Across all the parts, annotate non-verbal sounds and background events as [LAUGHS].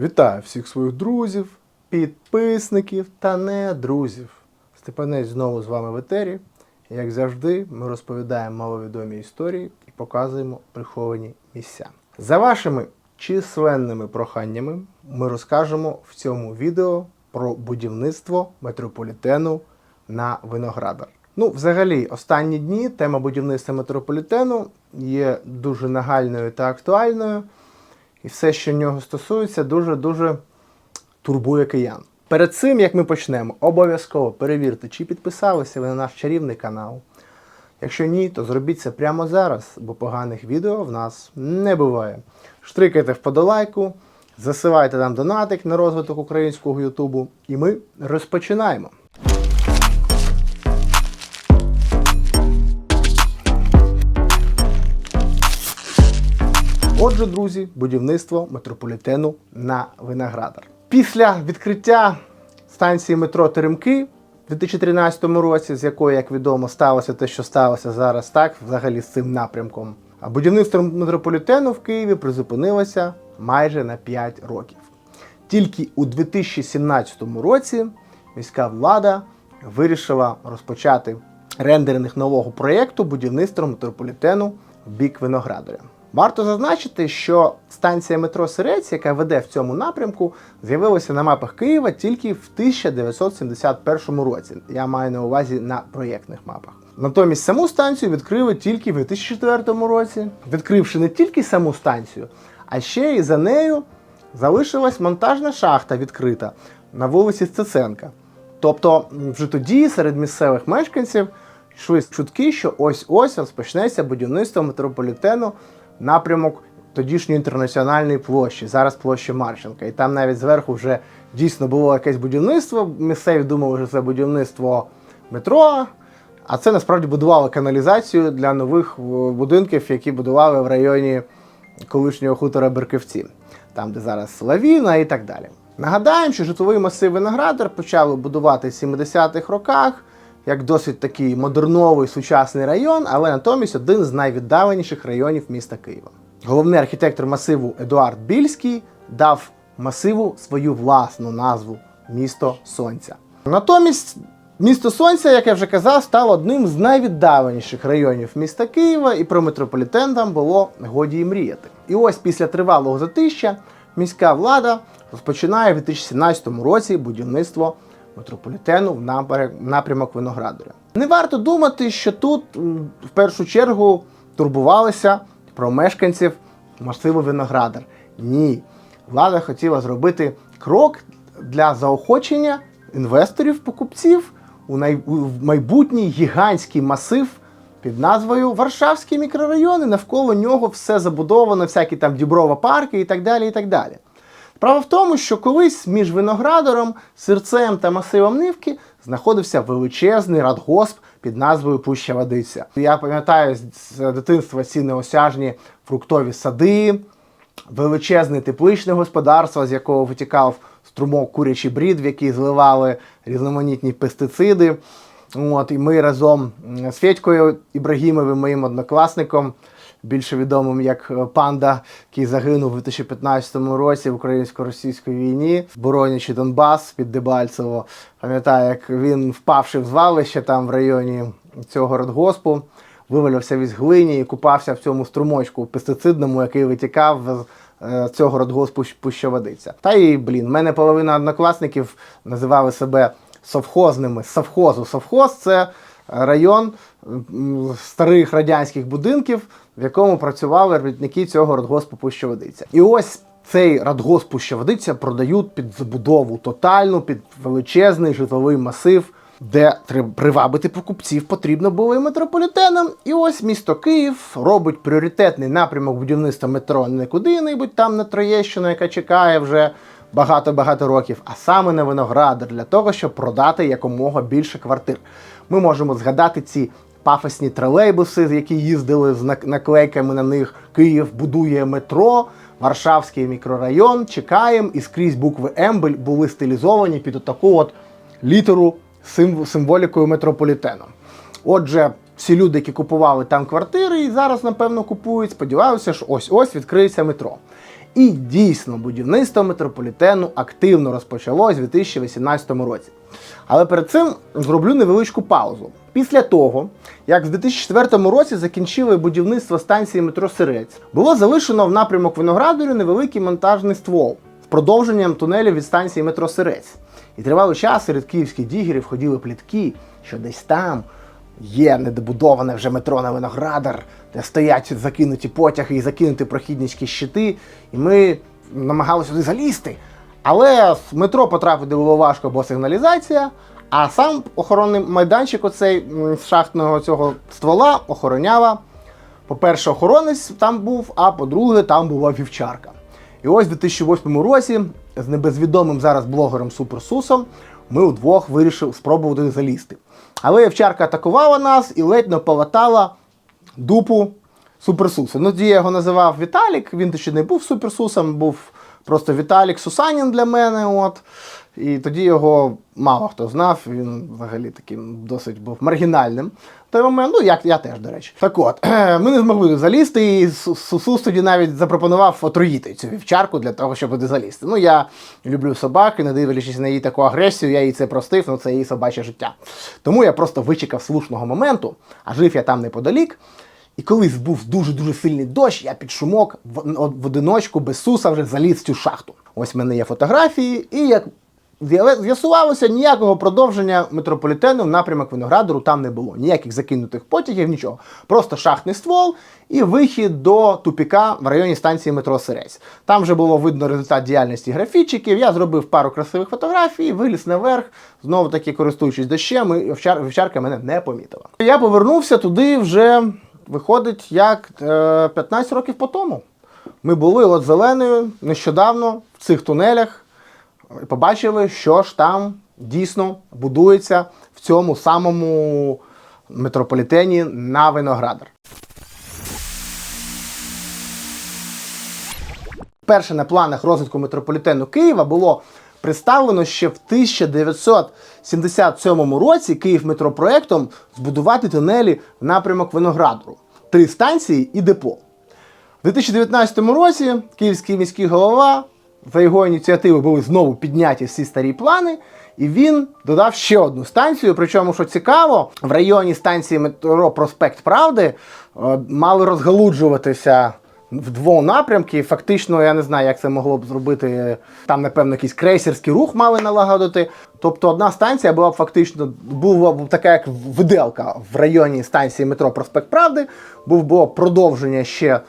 Вітаю всіх своїх друзів, підписників та не друзів. Степанець знову з вами в етері. Як завжди, ми розповідаємо маловідомі історії і показуємо приховані місця. За вашими численними проханнями ми розкажемо в цьому відео про будівництво метрополітену на Виноградар. Ну, взагалі, останні дні тема будівництва метрополітену є дуже нагальною та актуальною. І все, що нього стосується, дуже-дуже турбує киян. Перед цим, як ми почнемо, обов'язково перевірте, чи підписалися ви на наш чарівний канал. Якщо ні, то зробіть це прямо зараз, бо поганих відео в нас не буває. Штрикайте вподолайку, засилайте нам донатик на розвиток українського Ютубу, і ми розпочинаємо. Отже, друзі, будівництво метрополітену на Виноградар. Після відкриття станції метро Теремки у 2013 році, з якої, як відомо, сталося те, що сталося зараз, так, взагалі з цим напрямком. А будівництво метрополітену в Києві призупинилося майже на 5 років. Тільки у 2017 році міська влада вирішила розпочати рендеринг нового проєкту будівництва метрополітену в бік Виноградаря. Варто зазначити, що станція метро Сирець, яка веде в цьому напрямку, з'явилася на мапах Києва тільки в 1971 році. Я маю на увазі на проєктних мапах. Натомість саму станцію відкрили тільки в 2004 році, відкривши не тільки саму станцію, а ще й за нею залишилась монтажна шахта відкрита на вулиці Стеценка. Тобто, вже тоді серед місцевих мешканців йшли чутки, що ось-ось розпочнеться будівництво метрополітену напрямок тодішньої інтернаціональної площі, зараз площі Марченка. І там навіть зверху вже дійсно було якесь будівництво. Місцеві думали, що це будівництво метро. А це насправді будувало каналізацію для нових будинків, які будували в районі колишнього хутора Берківці, там, де зараз Лавіна і так далі. Нагадаємо, що житловий масив Виноградар почали будувати в 70-х роках як досить такий модерновий сучасний район, але натомість один з найвіддаленіших районів міста Києва. Головний архітектор масиву Едуард Більський дав масиву свою власну назву місто Сонця. Натомість місто Сонця, як я вже казав, стало одним з найвіддаленіших районів міста Києва, і про метрополітен там було годі й мріяти. І ось після тривалого затища міська влада розпочинає в 2017 році будівництво метрополітену в напрямок Виноградаря. Не варто думати, що тут в першу чергу турбувалися про мешканців масиву Виноградар. Ні. Влада хотіла зробити крок для заохочення інвесторів-покупців у, майбутній гігантський масив під назвою Варшавський мікрорайон, навколо нього все забудовано, всякі там діброва парки і так далі. і так далі. Справа в тому, що колись між виноградаром, сирцем та масивом Нивки знаходився величезний радгосп під назвою Пуща Водиця. Я пам'ятаю з дитинства ці неосяжні фруктові сади, величезне тепличне господарство, з якого витікав струмок курячий брід, в який зливали різноманітні пестициди. От, і ми разом з Федькою Ібрагімовим, моїм однокласником, більше відомим як е, панда, який загинув у 2015 році в українсько-російській війні, боронячи Донбас під Дебальцево. Пам'ятаю, як він впавши в звалище там в районі цього радгоспу, вивалявся весь глині і купався в цьому струмочку пестицидному, який витікав з е, цього радгоспу Пущаводиця. Та і, блін, мене половина однокласників називали себе совхозними совхозу. Совхоз це район старих радянських будинків, в якому працювали робітники цього радгоспу Пущаводиця. І ось цей радгосп Пущаводиця продають під забудову тотальну, під величезний житловий масив. Де привабити покупців потрібно було і метрополітеном. І ось місто Київ робить пріоритетний напрямок будівництва метро не куди-небудь там на Троєщину, яка чекає вже багато-багато років, а саме на Виноградар для того, щоб продати якомога більше квартир. Ми можемо згадати ці пафосні тролейбуси, які їздили з наклейками на них. Київ будує метро, Варшавський мікрорайон. Чекаємо, і скрізь букви бу- були стилізовані під таку от літеру символікою метрополітену. Отже, всі люди, які купували там квартири, і зараз, напевно, купують, сподіваюся, що ось ось відкриється метро. І дійсно, будівництво метрополітену активно розпочалось у 2018 році. Але перед цим зроблю невеличку паузу. Після того, як в 2004 році закінчили будівництво станції метро Сирець, було залишено в напрямок Виноградарю невеликий монтажний ствол з продовженням тунелю від станції метро Сирець. І тривалий час серед київських дігерів ходили плітки, що десь там є недобудоване вже метро на Виноградар, де стоять закинуті потяги і закинуті прохідницькі щити. І ми намагалися туди залізти. Але з метро потрапити було важко, бо сигналізація. А сам охоронний майданчик, оцей з шахтного цього ствола, охороняла. По-перше, охоронець там був, а по-друге, там була вівчарка. І ось у 2008 році з небезвідомим зараз блогером Суперсусом ми удвох вирішили спробувати залізти. Але вівчарка атакувала нас і ледь не полатала дупу Суперсуса. Ну, тоді я його називав Віталік, він ще не був Суперсусом, був просто Віталік Сусанін для мене. От. І тоді його мало хто знав, він взагалі таким досить був маргінальним. Той момент, ну як я теж, до речі. Так от, [CLEARS THROAT] ми не змогли залізти, і Сусус тоді навіть запропонував отруїти цю вівчарку для того, щоб туди залізти. Ну, я люблю собак, і не дивлячись на її таку агресію, я їй це простив, ну це її собаче життя. Тому я просто вичекав слушного моменту, а жив я там неподалік. І колись був дуже-дуже сильний дощ, я під шумок в, в одиночку без суса вже заліз в цю шахту. Ось в мене є фотографії, і як з'ясувалося, ніякого продовження метрополітену в напрямок Виноградару там не було. Ніяких закинутих потягів, нічого. Просто шахтний ствол і вихід до тупіка в районі станції метро Сирець. Там вже було видно результат діяльності графітчиків. Я зробив пару красивих фотографій, виліз наверх, знову таки користуючись дощем, і вівчар- вівчарка мене не помітила. Я повернувся туди вже виходить як е, 15 років по тому. Ми були от зеленою нещодавно в цих тунелях і побачили, що ж там дійсно будується в цьому самому метрополітені на Виноградар. Перше на планах розвитку метрополітену Києва було представлено ще в 1977 році Київметропроектом збудувати тунелі в напрямок Виноградару, три станції і депо. У 2019 році київський міський голова за його ініціативи були знову підняті всі старі плани, і він додав ще одну станцію. Причому, що цікаво, в районі станції метро Проспект Правди е, мали розгалуджуватися в двох напрямки. Фактично, я не знаю, як це могло б зробити. Там, напевно, якийсь крейсерський рух мали налагодити. Тобто одна станція була б фактично була б така, як виделка в районі станції метро Проспект Правди. Був було продовження ще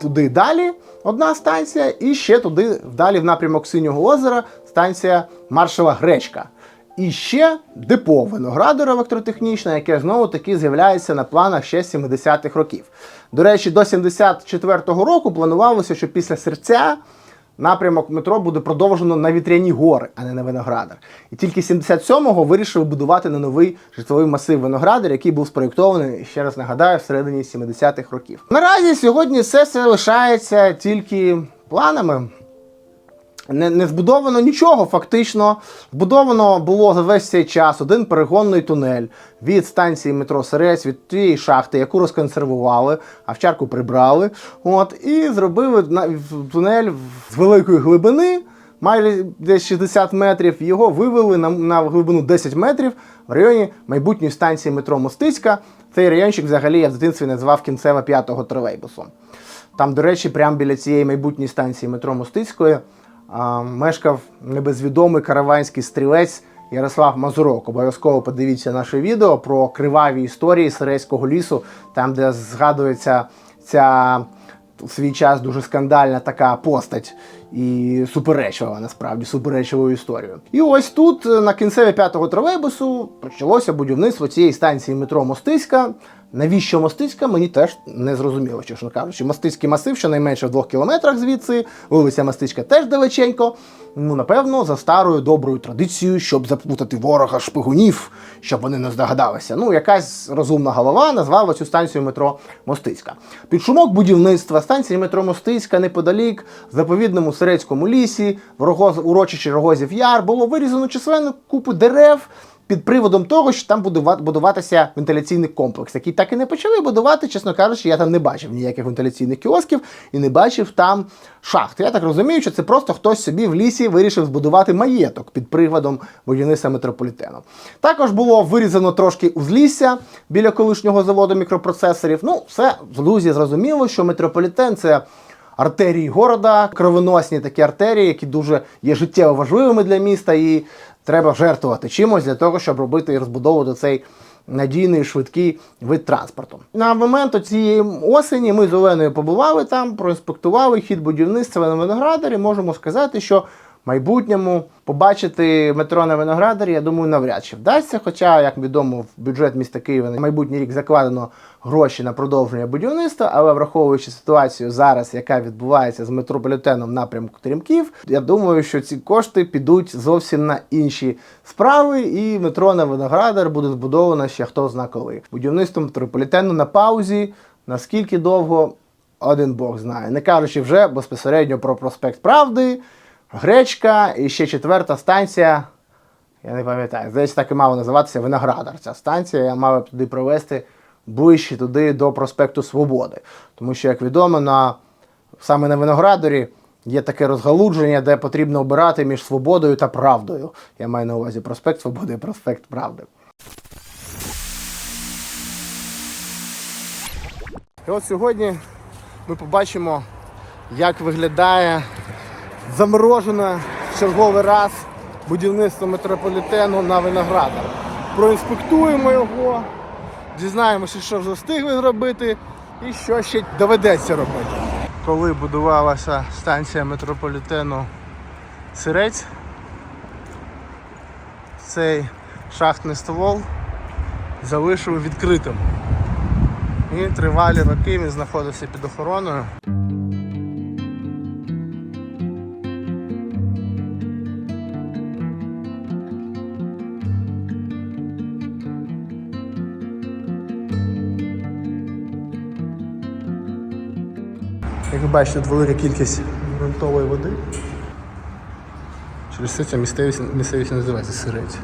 туди далі. Одна станція, і ще туди далі в напрямок Синього озера станція Маршала Гречка. І ще депо Виноградар електротехнічне, яке знову таки з'являється на планах ще з 70-х років. До речі, до 74-го року планувалося, що після серця напрямок метро буде продовжено на Вітряні гори, а не на Виноградар. І тільки 77-го вирішили будувати на новий житловий масив Виноградар, який був спроєктований, ще раз нагадаю, всередині 70-х років. Наразі сьогодні все це лишається тільки планами. Не, не збудовано нічого, фактично. Збудовано було за весь цей час один перегонний тунель від станції метро Сирець, від тієї шахти, яку розконсервували, а вчарку прибрали. От, і зробили тунель з великої глибини, майже десь 60 метрів. Його вивели на, на глибину 10 метрів в районі майбутньої станції метро Мостицька. Цей райончик взагалі я в дитинстві назвав кінцева п'ятого тролейбусом. Там, до речі, прямо біля цієї майбутньої станції метро Мостицької мешкав небезвідомий караванський стрілець Ярослав Мазурок. Обов'язково подивіться наше відео про криваві історії Сирецького лісу, там, де згадується ця в свій час дуже скандальна така постать і суперечлива, насправді, суперечливою історією. І ось тут, е, на кінцеві п'ятого тролейбусу, почалося будівництво цієї станції метро Мостицька. Навіщо Мостицька, мені теж не зрозуміло, чесно кажучи. Мостицький масив щонайменше в двох кілометрах звідси, вулиця Мостицька теж далеченько. Ну, напевно, за старою доброю традицією, щоб заплутати ворога шпигунів, щоб вони не здогадалися. Ну, якась розумна голова назвала цю станцію метро Мостицька. Під шумок будівництва станції метро Мостицька неподалік, в заповідному Сирецькому лісі, в урочищі Рогозів Яр було вирізано численну купу дерев під приводом того, що там будуватися вентиляційний комплекс, який так і не почали будувати, чесно кажучи, я там не бачив ніяких вентиляційних кіосків і не бачив там шахт. Я так розумію, що це просто хтось собі в лісі вирішив збудувати маєток під приводом будівництва метрополітену. Також було вирізано трошки узлісся біля колишнього заводу мікропроцесорів. Ну, все в лузі зрозуміло, що метрополітен це артерії города, кровоносні такі артерії, які дуже є життєво важливими для міста, і треба жертвувати чимось для того, щоб робити і розбудовувати цей надійний швидкий вид транспорту. На момент цієї осені ми з Оленою побували там, проінспектували хід будівництва на виноградарі. Можемо сказати, що майбутньому побачити метро на виноградарі, я думаю, навряд чи вдасться. Хоча, як відомо, в бюджет міста Києва на майбутній рік закладено гроші на продовження будівництва, але враховуючи ситуацію зараз, яка відбувається з метрополітеном напрямку Теремків, я думаю, що ці кошти підуть зовсім на інші справи, і метро на виноградар буде збудовано ще хто зна коли. Будівництво метрополітену на паузі. Наскільки довго один Бог знає. Не кажучи вже безпосередньо про проспект Правди, Гречка і ще четверта станція. Я не пам'ятаю, здається, так і мала називатися Виноградар. Ця станція я мав туди провести ближче туди до проспекту Свободи. Тому що, як відомо, на, саме на Виноградарі є таке розгалудження, де потрібно обирати між свободою та правдою. Я маю на увазі проспект Свободи і проспект Правди. І от сьогодні ми побачимо, як виглядає заморожене в черговий раз будівництво метрополітену на Виноградар. Проінспектуємо його, дізнаємося, що вже встигли зробити і що ще доведеться робити. Коли будувалася станція метрополітену Сирець, цей шахтний ствол залишили відкритим. І тривалі роки він знаходився під охороною. Бачите, тут велика кількість ґрунтової води. Через це ця місцевість, місцевість називається сирець.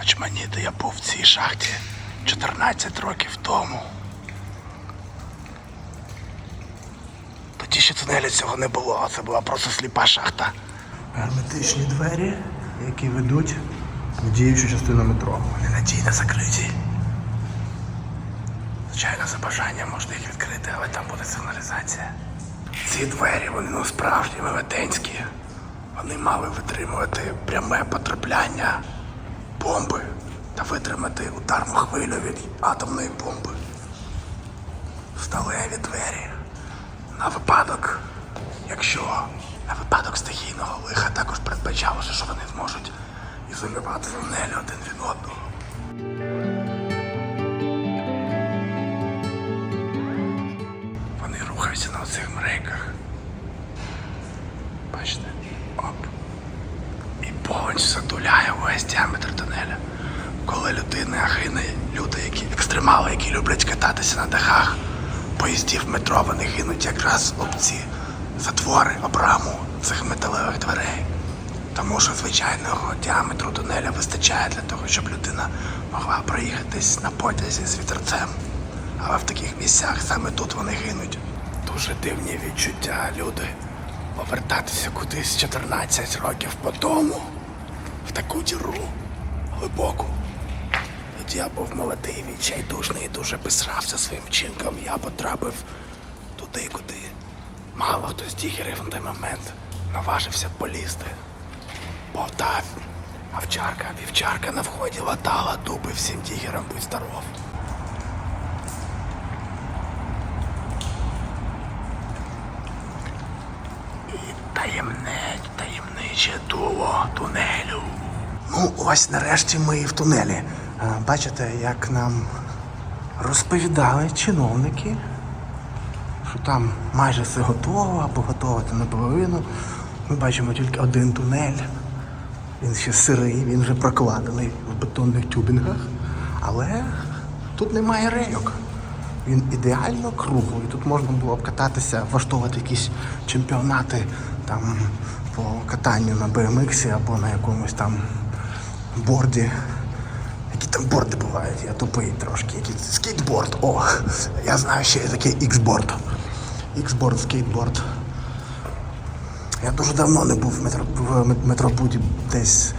Очманіти я був в цій шахті 14 років тому. Тоді ще тунелі цього не було, це була просто сліпа шахта. Герметичні двері, які ведуть в діючу частину метро. Вони надійно закриті. Звичайно, за бажанням можна їх відкрити, але там буде сигналізація. Ці двері, вони ну справжні велетенські. Вони мали витримувати пряме потрапляння бомби та витримати ударну хвилю від атомної бомби. Сталеві двері. На випадок, якщо на випадок стихійного лиха також передбачалося, що вони зможуть ізолювати тунелі один від одного. Вони на оцих мрейках. Бачите? Оп. І повністю задуляє увесь діаметр тунеля. Коли людина гине, люди, які екстремали, які люблять кататися на дахах поїздів метро, вони гинуть якраз об ці затвори, об раму цих металевих дверей. Тому що звичайного діаметру тунеля вистачає для того, щоб людина могла проїхатись на потязі з вітерцем. Але в таких місцях саме тут вони гинуть. Дуже дивні відчуття, люди. Повертатися кудись 14 років по тому, в таку діру глибоку. Тоді я був молодий, відчайдушний і дуже писрався своїм вчинком. Я потрапив туди, куди мало хто з дігерів на той момент наважився полізти. Бо та овчарка, вівчарка на вході латала дуби всім дігерам, будь здоров. І таємне, дуло тунелю. Ну, ось нарешті ми і в тунелі. Бачите, як нам розповідали чиновники, що там майже все готово, або готово це наполовину. Ми бачимо тільки один тунель. Він ще сирий, він вже прокладений в бетонних тюбінгах. Але тут немає рейок. Він ідеально круглий. Тут можна було б кататися, влаштовувати якісь чемпіонати там по катанню на BMX або на якомусь там борді. Які там борди бувають, я тупий трошки. Який скейтборд. О, я знаю, ще є такий X-борд. X-борд, скейтборд. Я дуже давно не був в, метро, в метробуді, десь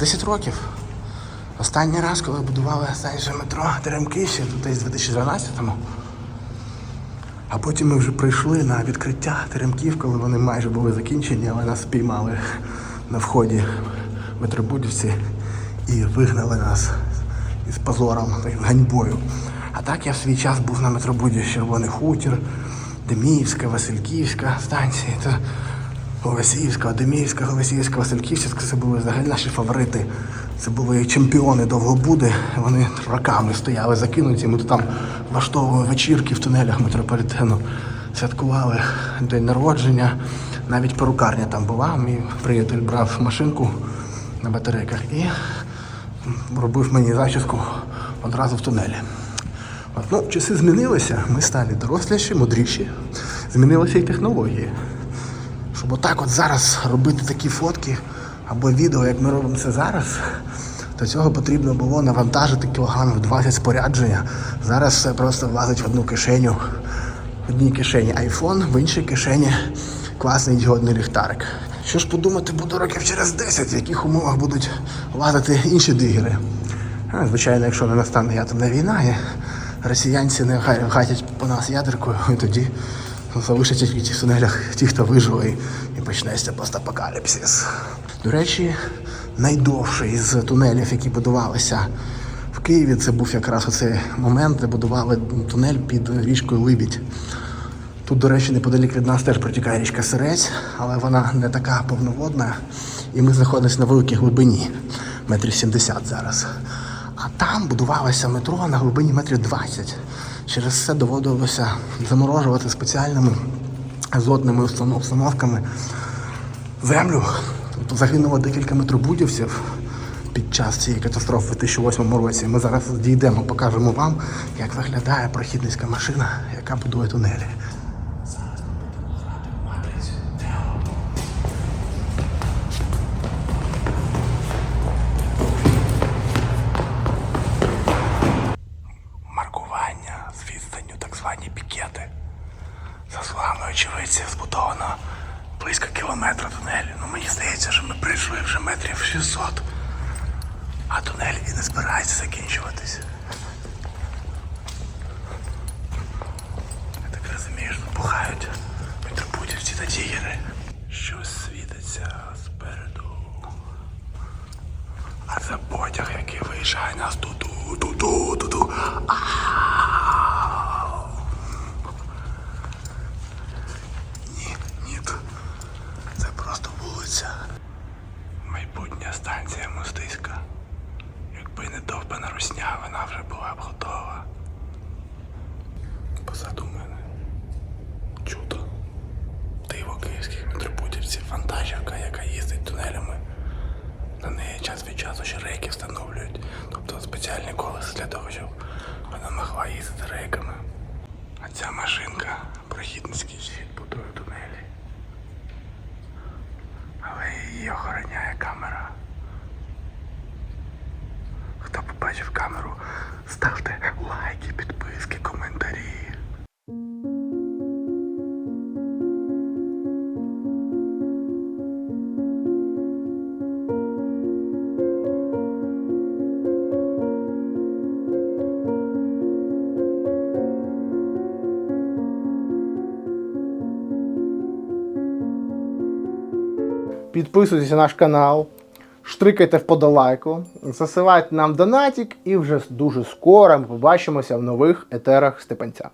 10 років. Останній раз, коли будували станцію метро Теремки, ще десь в 2012-му. А потім ми вже прийшли на відкриття теремків, коли вони майже були закінчені, але нас спіймали на вході в метробудівці і вигнали нас із позором, ганьбою. А так я в свій час був на метробуді Червоний Хутір, Деміївська, Васильківська станції. Та Голосіївська, Деміївська, Голосіївська, Васильківська це були взагалі наші фаворити. Це були чемпіони довгобуди. Вони роками стояли закинуті. Ми тут там влаштовували вечірки в тунелях метрополітену, святкували день народження. Навіть перукарня там була. Мій приятель брав машинку на батарейках і робив мені зачіску одразу в тунелі. От, ну, часи змінилися, ми стали доросліші, мудріші. Змінилися і технології. Щоб отак от зараз робити такі фотки або відео, як ми робимо це зараз, до цього потрібно було навантажити кілограмів 20 спорядження. Зараз все просто влазить в одну кишеню. В одній кишені iPhone, в іншій кишені класний діодний ліхтарик. Що ж подумати, буду років через 10, в яких умовах будуть лазити інші дигери. Звичайно, якщо не настане атомна війна, і росіянці не гатять по нас ядеркою, і [LAUGHS] тоді залишаться в тунелях ті, хто виживе, і почнеться постапокаліпсис. До речі, найдовший з тунелів, які будувалися в Києві, це був якраз оцей момент, де будували тунель під річкою Либідь. Тут, до речі, неподалік від нас теж протікає річка Сирець, але вона не така повноводна. І ми знаходимося на великій глибині, метрів 70 зараз. А там будувалося метро на глибині метрів 20. Через це доводилося заморожувати спеціальними азотними установками землю. Загинуло декілька метробудівців під час цієї катастрофи в 2008 році. Ми зараз дійдемо, покажемо вам, як виглядає прохідницька машина, яка будує тунелі. Маркування з відстанню так звані пікети. За словами очевидців, збудовано близько кілометра тунелю. Ну мені здається, що ми прийшли вже метрів 600. А тунель і не збирається закінчуватись. Я так розумію, що пухають метропутівці та тігери. Щось світиться спереду. А це потяг, який виїжджає нас туду, туду, туду. Ау! Ні, ні. Це просто вулиця. Майбутня станція мостиська. Якби не довбана русня, вона вже була б готова. Позаду мене. Чудо. Диво київських метропутівців, вантажівка, яка їздить тунелями. На неї час від часу ще рейки встановлюють, тобто спеціальні колеса для того, щоб вона могла їздити рейками. А ця машинка прохідницький щит будує тунелі. Але її охороняє камера. Хто побачив камеру, ставте лайки, підписки, коментарі. Підписуйтесь на наш канал, штрикайте вподолайку, засилайте нам донатик, і вже дуже скоро ми побачимося в нових етерах Степанця.